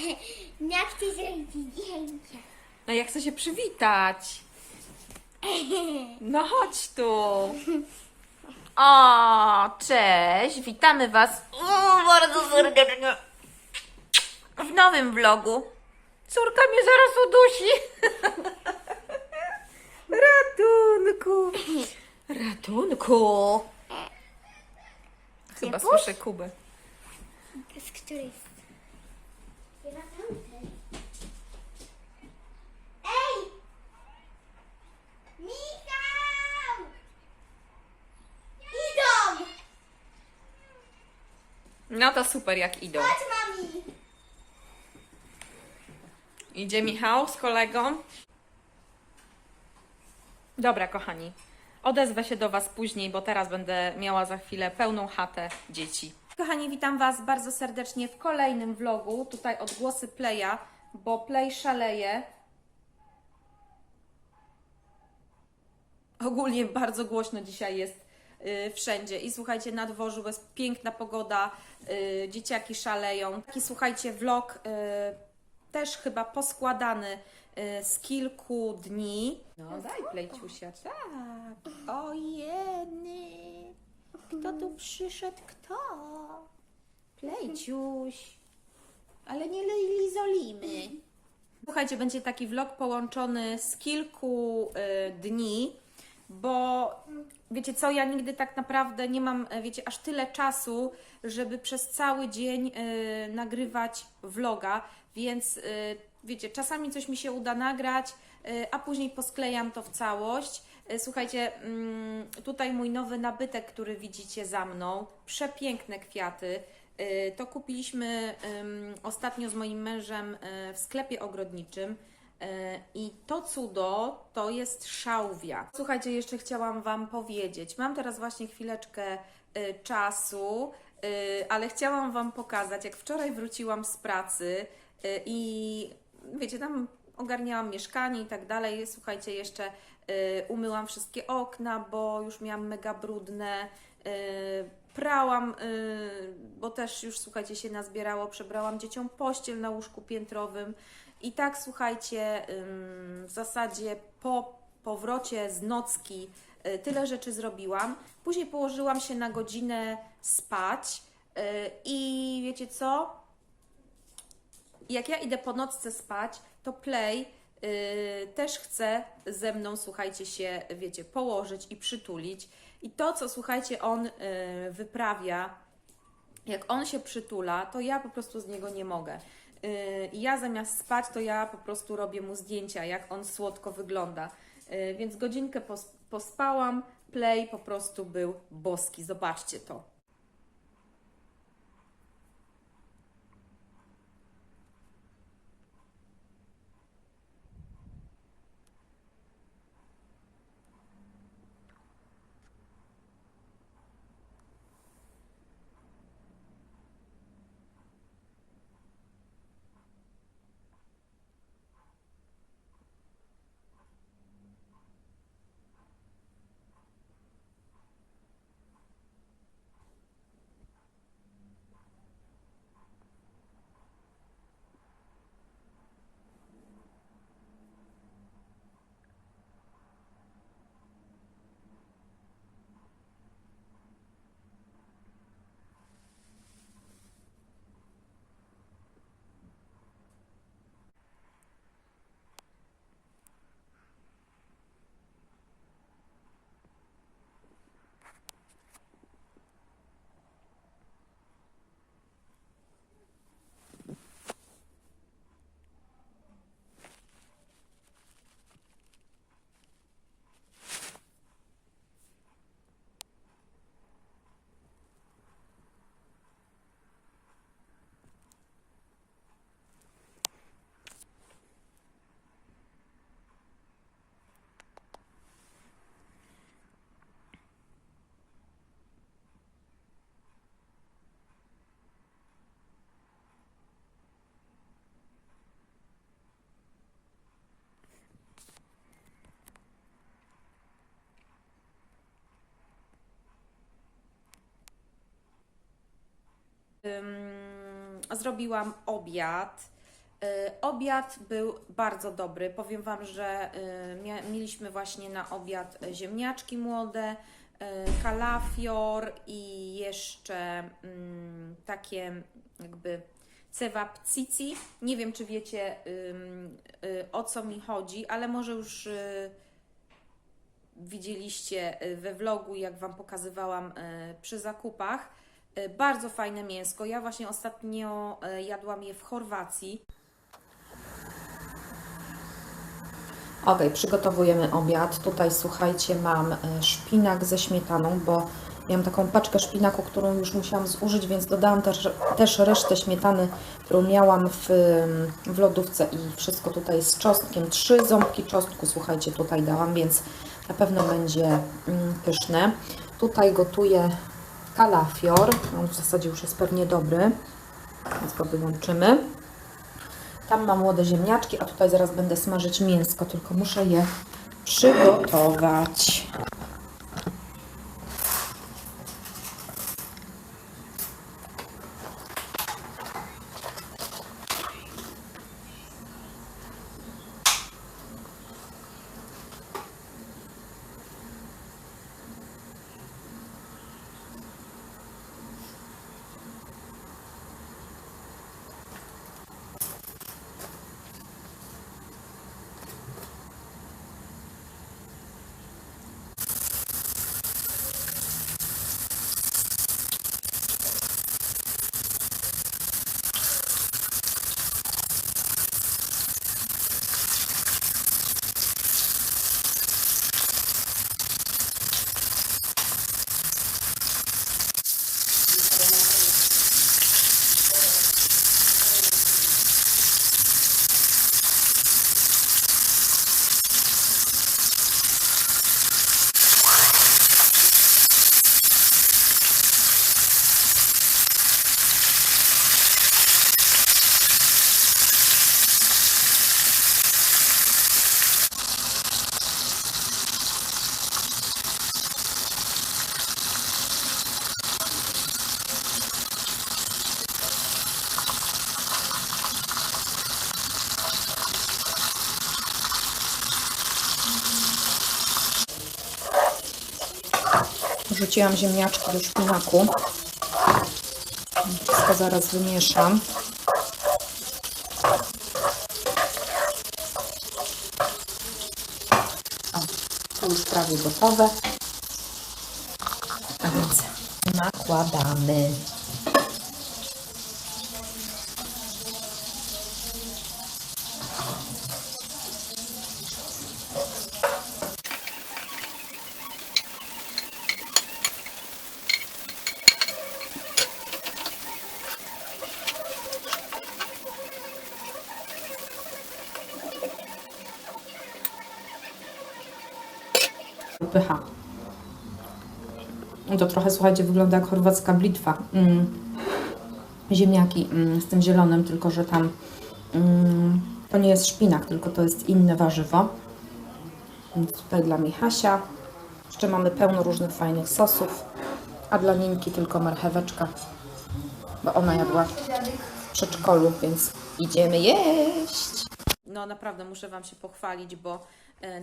Jak ty zrobić zdjęcie? No ja chcę się przywitać. No chodź tu. O, cześć, witamy Was o, bardzo serdecznie w nowym vlogu. Córka mnie zaraz udusi. Ratunku. Ratunku. Chyba Kubuś? słyszę Kubę. Z której strony? Ej! Michał! Idą! No to super jak idą. Chodź, mami! Idzie Michał z kolegą. Dobra, kochani. Odezwę się do Was później, bo teraz będę miała za chwilę pełną chatę dzieci. Kochani, witam Was bardzo serdecznie w kolejnym vlogu. Tutaj odgłosy Playa, bo Play szaleje. Ogólnie bardzo głośno dzisiaj jest wszędzie. I słuchajcie, na dworzu jest piękna pogoda, y, dzieciaki szaleją. Taki słuchajcie, vlog y, też chyba poskładany y, z kilku dni. No daj plejciusia, tak. Ojeny, kto tu przyszedł, kto? Plejciuś, ale nie lizolimy. Słuchajcie, będzie taki vlog połączony z kilku y, dni, bo wiecie co, ja nigdy tak naprawdę nie mam, e, wiecie, aż tyle czasu, żeby przez cały dzień y, nagrywać vloga, więc y, wiecie, czasami coś mi się uda nagrać, y, a później posklejam to w całość. Słuchajcie, mm, tutaj mój nowy nabytek, który widzicie za mną, przepiękne kwiaty. To kupiliśmy ostatnio z moim mężem w sklepie ogrodniczym. Y, I to cudo to jest szałwia. Słuchajcie, jeszcze chciałam Wam powiedzieć. Mam teraz właśnie chwileczkę y, czasu, y, ale chciałam Wam pokazać, jak wczoraj wróciłam z pracy i wiecie, tam ogarniałam mieszkanie i tak dalej. Słuchajcie, jeszcze umyłam wszystkie okna, bo już miałam mega brudne. Prałam, bo też już słuchajcie się nazbierało, przebrałam dzieciom pościel na łóżku piętrowym. I tak słuchajcie, w zasadzie po powrocie z nocki y, tyle rzeczy zrobiłam. Później położyłam się na godzinę spać y, i wiecie co? jak ja idę po nocce spać, to Play yy, też chce ze mną, słuchajcie się, wiecie, położyć i przytulić. I to, co słuchajcie, on wyprawia, jak on się przytula, to ja po prostu z niego nie mogę. Yy, I ja zamiast spać, to ja po prostu robię mu zdjęcia, jak on słodko wygląda. Yy, więc godzinkę pos- pospałam, Play po prostu był boski. Zobaczcie to. Zrobiłam obiad. Y, Obiad był bardzo dobry. Powiem Wam, że y, mieliśmy właśnie na obiad ziemniaczki młode, y, kalafior i jeszcze mm, takie jakby cewapcici. Nie wiem, czy wiecie o co mi chodzi, ale może już widzieliście we vlogu, jak Wam pokazywałam przy zakupach. Y, Bardzo fajne mięsko. Ja właśnie ostatnio y, jadłam je w Chorwacji. Ok, przygotowujemy obiad. Tutaj słuchajcie, mam e, szpinak ze śmietaną, bo miałam taką paczkę szpinaku, którą już musiałam zużyć, więc dodałam też, też resztę śmietany, którą miałam w, em, w lodówce i wszystko tutaj z czosnkiem. Trzy ząbki czosnku, słuchajcie, tutaj dałam, więc na pewno będzie mm, pyszne. Tutaj gotuję kalafior, on w zasadzie już jest pewnie dobry, więc go wyłączymy. Tam mam młode ziemniaczki, a tutaj zaraz będę smażyć mięsko, tylko muszę je przygotować. Wrzuciłam ziemniaczki do szpinaku. Wszystko zaraz wymieszam. O, to już prawie gotowe. A więc nakładamy. Pycha. To trochę, słuchajcie, wygląda jak chorwacka blitwa. Mm. Ziemniaki mm, z tym zielonym, tylko że tam mm, to nie jest szpinak, tylko to jest inne warzywo. Więc tutaj dla Michasia. Jeszcze mamy pełno różnych fajnych sosów. A dla Ninki tylko marcheweczka, bo ona jadła w przedszkolu, więc idziemy jeść. No naprawdę muszę Wam się pochwalić, bo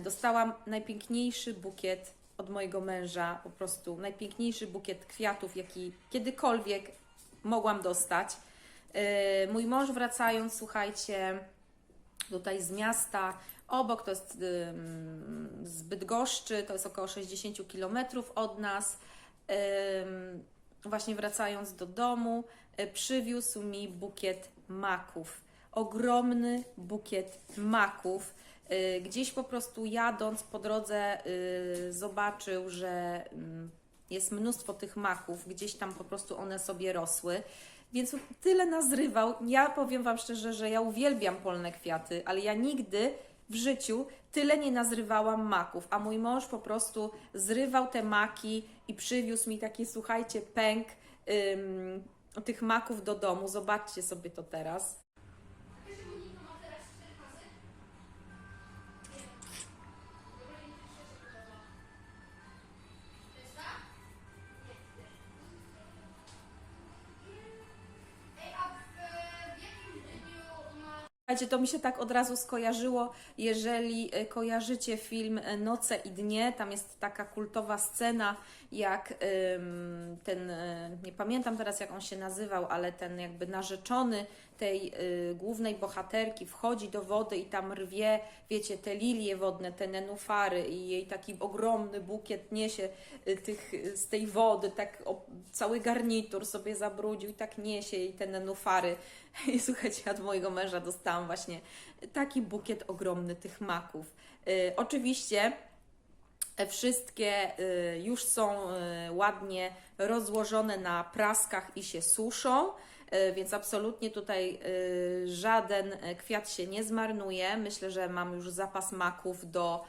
dostałam najpiękniejszy bukiet od mojego męża, po prostu najpiękniejszy bukiet kwiatów, jaki kiedykolwiek mogłam dostać. E, Mój mąż wracając, słuchajcie, tutaj z miasta, obok to jest z Bydgoszczy, to jest około 60 km od nas. Właśnie wracając do domu, y, przywiózł mi bukiet maków. Ogromny bukiet maków. Y, Gdzieś po prostu jadąc po drodze y, zobaczył, że ym, jest mnóstwo tych maków, gdzieś tam po prostu one sobie rosły. Więc tyle nazrywał. Ja powiem Wam szczerze, że ja uwielbiam polne kwiaty, ale ja nigdy w życiu tyle nie nazrywałam maków, a mój mąż po prostu zrywał te maki i przywiózł mi taki, słuchajcie, pęk ym, tych maków do domu. Zobaczcie sobie to teraz. Słuchajcie, to mi się tak od razu skojarzyło, jeżeli e, kojarzycie film e, Noce i Dnie, tam jest taka kultowa scena, jak ten, e, nie pamiętam teraz jak on się nazywał, ale ten jakby narzeczony tej y, głównej bohaterki wchodzi do wody i tam rwie, wiecie, te lilie wodne, te nenufary i jej taki ogromny bukiet niesie y, tych, y, z tej wody, tak o, cały garnitur sobie zabrudził i tak niesie i te nenufary. I słuchajcie, od mojego męża dostałam właśnie taki bukiet ogromny tych maków. Y, oczywiście e, wszystkie y, już są ładnie rozłożone na praskach i się suszą, więc absolutnie tutaj y, żaden e, kwiat się nie zmarnuje. Myślę, że mam już zapas maków do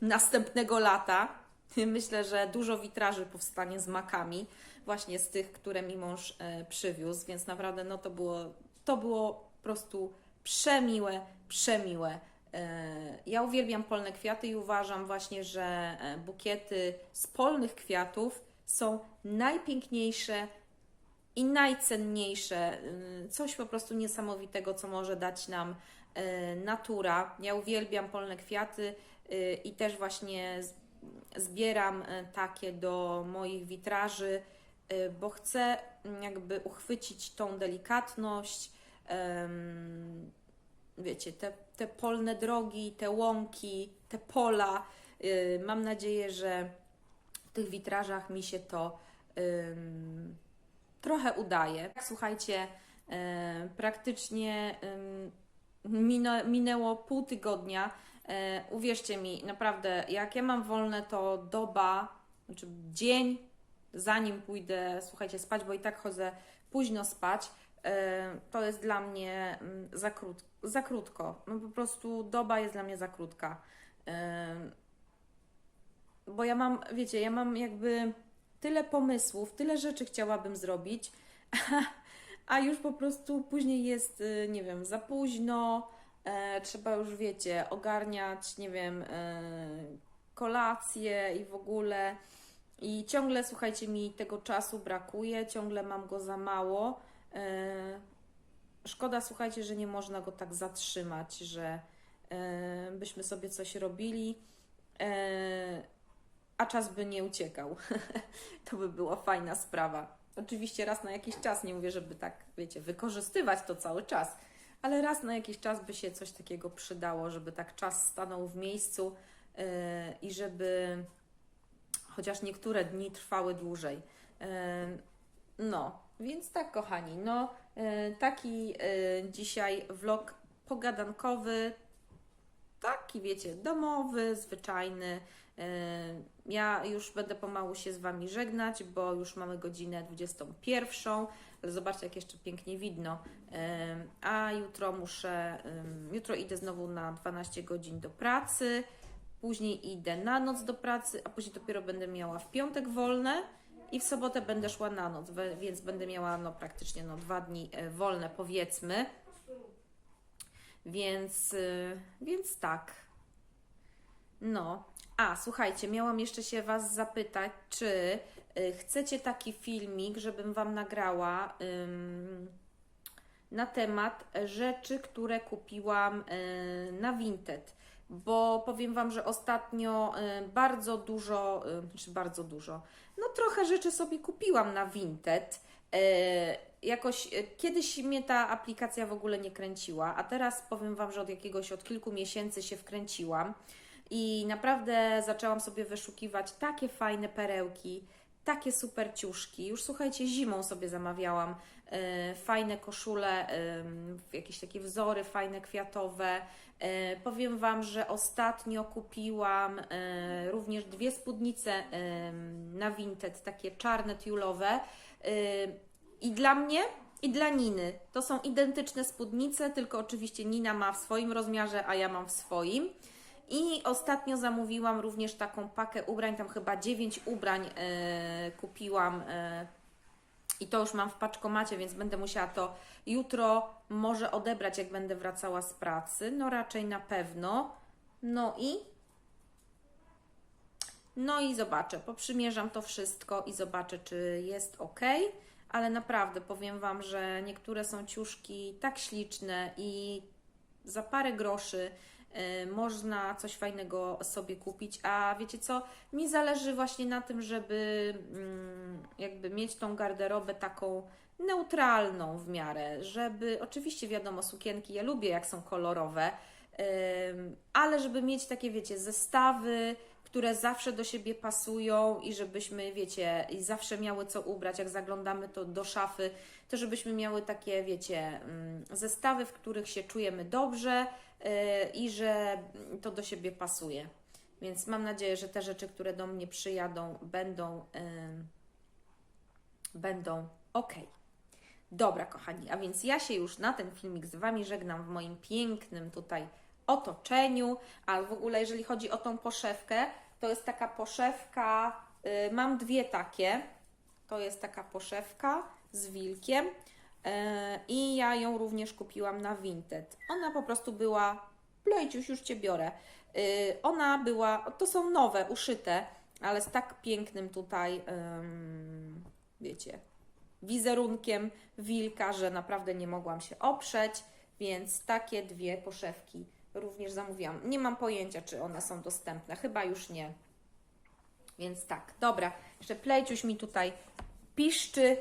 następnego lata. Myślę, że dużo witraży powstanie z makami, właśnie z tych, które mi mąż e, przywiózł, więc naprawdę no to było, to było po prostu przemiłe, przemiłe. E, Ja uwielbiam polne kwiaty i uważam właśnie, że e, bukiety z polnych kwiatów są najpiękniejsze i najcenniejsze. y, Coś po prostu niesamowitego, co może dać nam y, natura. Ja uwielbiam polne kwiaty y, i też właśnie zbieram takie do moich witraży, bo chcę mm, jakby uchwycić tą delikatność. Wiecie, te, te polne drogi, te łąki, te pola. Mam nadzieję, że w tych witrażach mi się to trochę udaje. Tak, Słuchajcie, e, praktycznie minęło pół tygodnia. E, uwierzcie mi, naprawdę, jak ja mam wolne, to doba, znaczy dzień, zanim pójdę, słuchajcie, spać, bo i tak chodzę późno spać, e, to jest dla mnie mm, za, krót, za krótko. No po prostu doba jest dla mnie za krótka. Bo ja mam, wiecie, ja mam jakby tyle pomysłów, tyle rzeczy chciałabym zrobić, a już po prostu później jest, y, nie wiem, za późno, e, trzeba już, wiecie, ogarniać, nie wiem, e, kolację i w ogóle. I ciągle, słuchajcie, mi tego czasu brakuje, ciągle mam go za mało. E, szkoda, słuchajcie, że nie można go tak zatrzymać, że e, byśmy sobie coś robili. E, a czas by nie uciekał. to by była fajna sprawa. Oczywiście raz na jakiś czas, nie mówię, żeby tak, wiecie, wykorzystywać to cały czas, ale raz na jakiś czas by się coś takiego przydało, żeby tak czas stanął w miejscu yy, i żeby chociaż niektóre dni trwały dłużej. Yy, no, więc tak, kochani, no yy, taki yy, dzisiaj vlog pogadankowy, taki, wiecie, domowy, zwyczajny. Yy, Ja już będę pomału się z Wami żegnać, bo już mamy godzinę 21. Ale zobaczcie, jak jeszcze pięknie widno. Yy, A jutro muszę, yy, jutro idę znowu na 12 godzin do pracy, później idę na noc do pracy, a później dopiero będę miała w piątek wolne i w sobotę będę szła na noc, więc będę miała no, praktycznie no, dwa dni e, wolne, powiedzmy. Więc, y, więc tak. No. A, słuchajcie, miałam jeszcze się Was zapytać, czy y, chcecie taki filmik, żebym Wam nagrała ym, na temat rzeczy, które kupiłam y, na Vinted. Bo powiem Wam, że ostatnio y, bardzo dużo, y, znaczy bardzo dużo, no trochę rzeczy sobie kupiłam na Vinted. Y, jakoś y, kiedyś mnie ta aplikacja w ogóle nie kręciła, a teraz powiem Wam, że od jakiegoś, od kilku miesięcy się wkręciłam i naprawdę zaczęłam sobie wyszukiwać takie fajne perełki, takie super ciuszki. Już słuchajcie, zimą sobie zamawiałam e, fajne koszule, e, jakieś takie wzory fajne, kwiatowe. E, powiem Wam, że ostatnio kupiłam e, również dwie spódnice e, na Vinted, takie czarne, tiulowe. E, I dla mnie, i dla Niny. To są identyczne spódnice, tylko oczywiście Nina ma w swoim rozmiarze, a ja mam w swoim. I ostatnio zamówiłam również taką pakę ubrań, tam chyba 9 ubrań e, kupiłam e, i to już mam w paczkomacie, więc będę musiała to jutro może odebrać, jak będę wracała z pracy. No raczej na pewno. No i no i zobaczę, poprzymierzam to wszystko i zobaczę, czy jest ok. Ale naprawdę powiem Wam, że niektóre są ciuszki tak śliczne i za parę groszy y, można coś fajnego sobie kupić. A wiecie co? Mi zależy właśnie na tym, żeby mm, jakby mieć tą garderobę taką neutralną w miarę, żeby oczywiście wiadomo sukienki ja lubię jak są kolorowe, ale żeby mieć takie wiecie zestawy, które zawsze do siebie pasują i żebyśmy wiecie zawsze miały co ubrać, jak zaglądamy to do szafy, to żebyśmy miały takie wiecie ym, zestawy, w których się czujemy dobrze yy, i że to do siebie pasuje. Więc mam nadzieję, że te rzeczy, które do mnie przyjadą, będą, ym, będą ok. Dobra, kochani, a więc ja się już na ten filmik z Wami żegnam w moim pięknym tutaj otoczeniu, a w ogóle jeżeli chodzi o tą poszewkę, to jest taka poszewka, y, mam dwie takie, to jest taka poszewka z wilkiem y, i ja ją również kupiłam na Vinted. Ona po prostu była, Plejciuś, już Cię biorę, y, ona była, to są nowe, uszyte, ale z tak pięknym tutaj, wiecie, wizerunkiem wilka, że naprawdę nie mogłam się oprzeć, więc takie dwie poszewki również zamówiłam. Nie mam pojęcia, czy one są dostępne, chyba już nie. Więc tak, dobra, jeszcze pleciuś mi tutaj piszczy,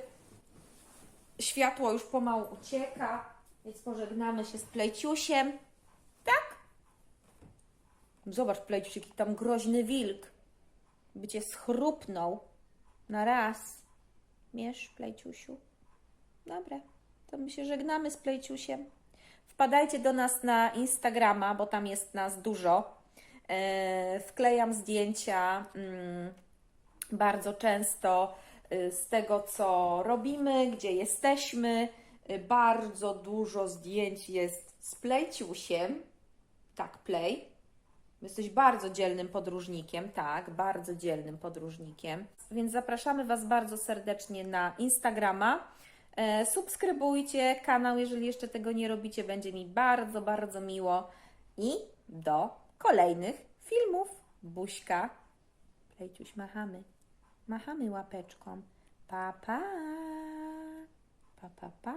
światło już pomału ucieka, więc pożegnamy się z pleciusiem. Tak? Zobacz, pleciuś, jaki tam groźny wilk. By cię schrupnął na raz. Miesz, Plejciusiu? Dobra, to my się żegnamy z Plejciusiem. Wpadajcie do nas na Instagrama, bo tam jest nas dużo. E, wklejam zdjęcia mm, bardzo często y, z tego, co robimy, gdzie jesteśmy. Y, Bardzo dużo zdjęć jest z Plejciusiem. Tak, Play. Jesteś bardzo dzielnym podróżnikiem, tak, bardzo dzielnym podróżnikiem. Więc zapraszamy Was bardzo serdecznie na Instagrama. E, subskrybujcie kanał, jeżeli jeszcze tego nie robicie, będzie mi bardzo, bardzo miło. I do kolejnych filmów. Buźka. Plejciuś, machamy. Machamy łapeczką. Pa, pa. Pa, pa, pa.